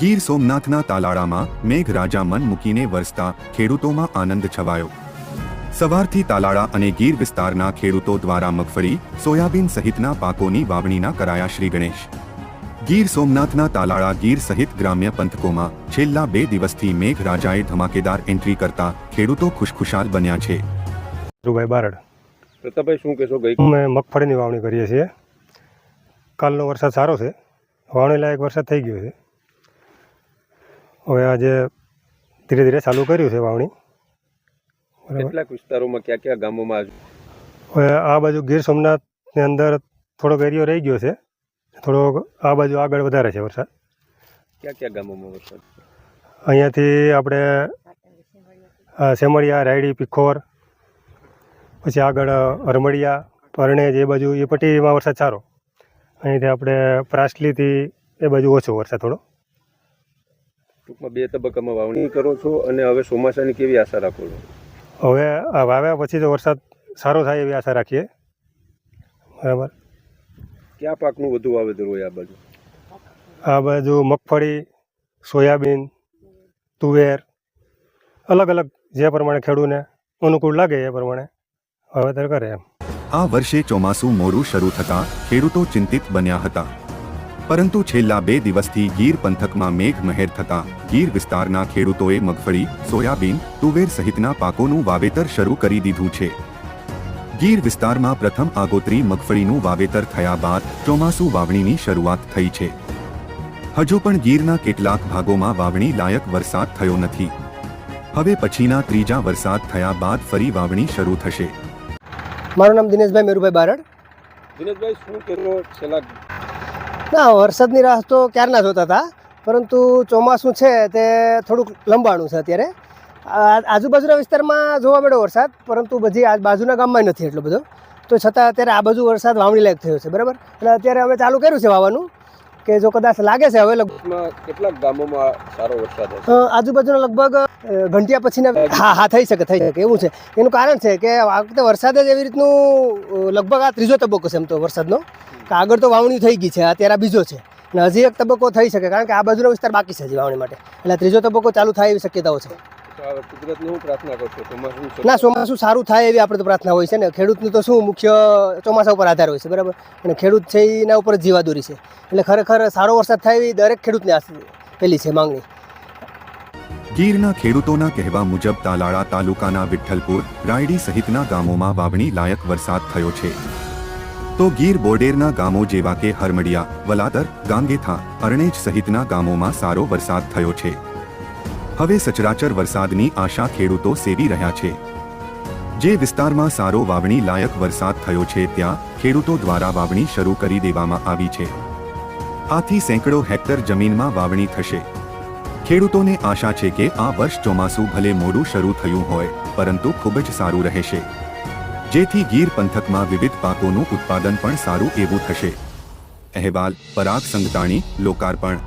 ગીર સોમનાથના તાલાળામાં મેઘરાજા મન મૂકીને વરસતા ખેડૂતોમાં આનંદ છવાયો. સવારથી તાલાળા અને ગીર વિસ્તારના ખેડૂતો દ્વારા મગફળી સોયાબીન સહિતના પાકોની વાવણીના કરાયા શ્રી ગણેશ. ગીર સોમનાથના તાલાળા ગીર સહિત ગ્રામ્ય પંથકોમાં છેલ્લા બે દિવસથી મેઘરાજાએ ધમાકેદાર એન્ટ્રી કરતા ખેડૂતો ખુશખુશાલ બન્યા છે. ધ્રુવભાઈ બારડ. પ્રતાપભાઈ શું કહેશો ગઈ? અમે મગફળીની વાવણી કરીએ છીએ. કાલનો વરસાદ સારો છે. વાવણી લાયક વરસાદ થઈ ગયો છે. હવે આજે ધીરે ધીરે ચાલુ કર્યું છે વાવણી. કેટલાક વિસ્તારોમાં ક્યાં ક્યાં ગામોમાં હવે આ બાજુ ગીર સોમનાથની અંદર થોડોક એરિયો રહી ગયો છે. થોડોક આ બાજુ આગળ વધારે છે વરસાદ. ક્યાં ક્યાં ગામોમાં વરસાદ? અહીંયાથી આપણે સેમળિયા રાયડી પીખોર પછી આગળ અરમડિયા પરણેજ એ બાજુ એ પટ્ટીમાં વરસાદ સારો. અહીંથી આપણે પ્રાસલીથી એ બાજુ ઓછો વરસાદ થોડો. ટૂંકમાં બે તબક્કામાં વાવણી કરો છો અને હવે ચોમાસાની કેવી આશા રાખો છો? હવે આ વાવ્યા પછી તો વરસાદ સારો થાય એવી આશા રાખીએ. બરાબર. કયા પાકનું વધુ વાવેતર હોય આ બાજુ? આ બાજુ મગફળી સોયાબીન તુવેર અલગ અલગ જે પ્રમાણે ખેડૂને અનુકૂળ લાગે એ પ્રમાણે વાવેતર કરે એમ. આ વર્ષે ચોમાસું મોડું શરૂ થતાં ખેડૂતો ચિંતિત બન્યા હતા. પરંતુ છેલ્લા બે દિવસથી ગીર પંથકમાં મેઘ મહેર થતાં ગીર વિસ્તારના ખેડૂતોએ મગફળી સોયાબીન તુવેર સહિતના પાકોનું વાવેતર શરૂ કરી દીધું છે. ગીર વિસ્તારમાં પ્રથમ આગોતરી મગફળીનું વાવેતર થયા બાદ ચોમાસુ વાવણીની શરૂઆત થઈ છે. હજુ પણ ગીરના કેટલાક ભાગોમાં વાવણી લાયક વરસાદ થયો નથી. હવે પછીના ત્રીજા વરસાદ થયા બાદ ફરી વાવણી શરૂ થશે. મારું નામ દિનેશભાઈ મેરુભાઈ બારડ. દિનેશભાઈ શું કહેશો છેલ્લા ના, વરસાદની રાહ તો ક્યારના જોતા હતા, પરંતુ ચોમાસું છે તે થોડુંક લંબાણું છે અત્યારે. આજુબાજુના વિસ્તારમાં જોવા મળ્યો વરસાદ, પરંતુ બધી આ બાજુના ગામમાં નથી એટલો બધો. તો છતાં અત્યારે આ બાજુ વરસાદ વાવણી લાયક થયો છે, બરાબર? એટલે અત્યારે અમે ચાલુ કર્યું છે વાવવાનું. કે જો કદાચ લાગે છે હવે કેટલાક ગામોમાં સારો વરસાદ આજુબાજુના લગભગ ઘંટિયા પછીના હા હા થઈ શકે થઈ શકે એવું છે. એનું કારણ છે કે આ વખતે વરસાદ જ એવી રીતનું લગભગ આ ત્રીજો તબક્કો છે એમ તો વરસાદનો. કે આગળ તો વાવણી થઈ ગઈ છે અત્યારે આ બીજો છે. અને હજી એક તબક્કો થઈ શકે કારણ કે આ બાજુનો વિસ્તાર બાકી છે હજી વાવણી માટે. એટલે ત્રીજો તબક્કો ચાલુ થાય એવી શક્યતાઓ છે. કુદરતને હું પ્રાર્થના કરશો ચોમાસું ના ચોમાસું સારું થાય એવી આપણે તો પ્રાર્થના હોય છે ને. ખેડૂતનું તો શું મુખ્ય ચોમાસા ઉપર આધાર હોય છે બરાબર? અને ખેડૂત છે એના ઉપર જ જીવાદોરી છે. એટલે ખરેખર સારો વરસાદ થાય એવી દરેક ખેડૂતને આસ પેલી છે માંગણી. ગીરના ખેડૂતોના કહેવા મુજબ તાલાળા તાલુકાના વિઠ્ઠલપુર રાયડી સહિતના ગામોમાં વાવણી લાયક વરસાદ થયો છે. તો ગીર બોર્ડેરના ગામો જેવા કે હરમડિયા વલાદર ગાંગેથા અરણેજ સહિતના ગામોમાં સારો વરસાદ થયો છે. હવે સચરાચર વરસાદની આશા ખેડૂતો સેવી રહ્યા છે. જે વિસ્તારમાં સારો વાવણી લાયક વરસાદ થયો છે ત્યાં ખેડૂતો દ્વારા વાવણી શરૂ કરી દેવામાં આવી છે. આથી સેંકડો હેક્ટર જમીનમાં વાવણી થશે. ખેડૂતોને આશા છે કે આ વર્ષ ચોમાસું ભલે મોડું શરૂ થયું હોય, પરંતુ ખૂબ જ સારું રહેશે. જેથી ગીર પંથકમાં વિવિધ પાકોનું ઉત્પાદન પણ સારું એવું થશે. અહેવાલ, પરાગ સંગતાણી લોકાર્પણ